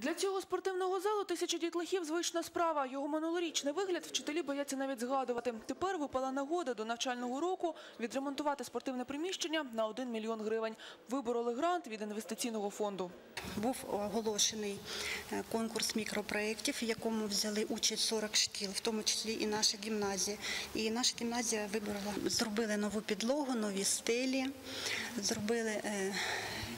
Для цього спортивного залу тисяча дітлахів – звична справа. Його минулорічний вигляд вчителі бояться навіть згадувати. Тепер випала нагода до навчального року відремонтувати спортивне приміщення на 1 мільйон гривень. Вибороли грант від інвестиційного фонду. Був оголошений е, конкурс мікропроєктів, в якому взяли участь 40 шкіл, в тому числі і наша гімназія. І наша гімназія виборола, зробили нову підлогу, нові стелі, зробили е,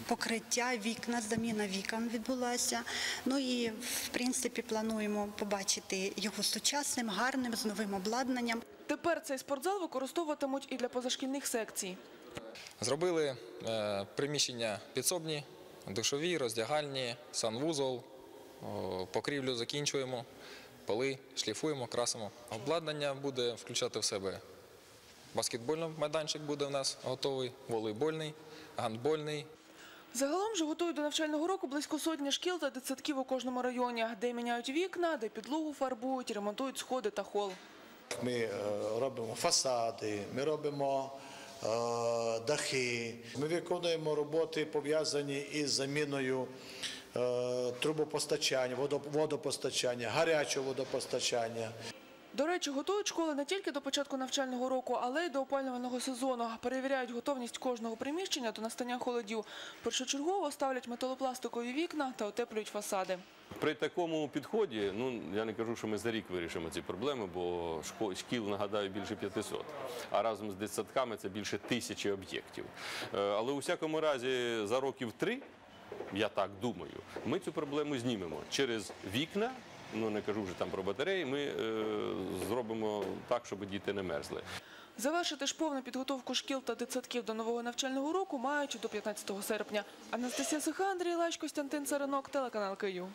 покриття, вікна, заміна вікон відбулася. Ну і в принципі плануємо побачити його сучасним, гарним, з новим обладнанням. Тепер цей спортзал використовуватимуть і для позашкільних секцій. Зробили е, приміщення підсобні, душові, роздягальні, санвузол, покрівлю закінчуємо, поли шліфуємо, красимо. Обладнання буде включати в себе баскетбольний майданчик буде в нас готовий, волейбольний, гандбольний, Загалом же готують до навчального року близько сотні шкіл та дитсадків у кожному районі, де міняють вікна, де підлогу фарбують, ремонтують сходи та хол. Ми е, робимо фасади, ми робимо е, дахи, ми виконуємо роботи пов'язані із заміною е, трубопостачання, водопостачання, гарячого водопостачання. До речі, готують школи не тільки до початку навчального року, але й до опалювального сезону. Перевіряють готовність кожного приміщення до настання холодів. Першочергово ставлять металопластикові вікна та утеплюють фасади. При такому підході, ну я не кажу, що ми за рік вирішимо ці проблеми, бо шкіл, нагадаю, більше 500, а разом з дитсадками це більше тисячі об'єктів. Е, Але у всякому разі за років три, я так думаю, ми цю проблему знімемо через вікна. Ну не кажу вже там про батареї. Ми е, зробимо так, щоб діти не мерзли. Завершити ж повну підготовку шкіл та дитсадків до нового навчального року мають до 15 серпня. Анастасія Сиха, Андрій Лач, Костянтин Царинок, телеканал Київ.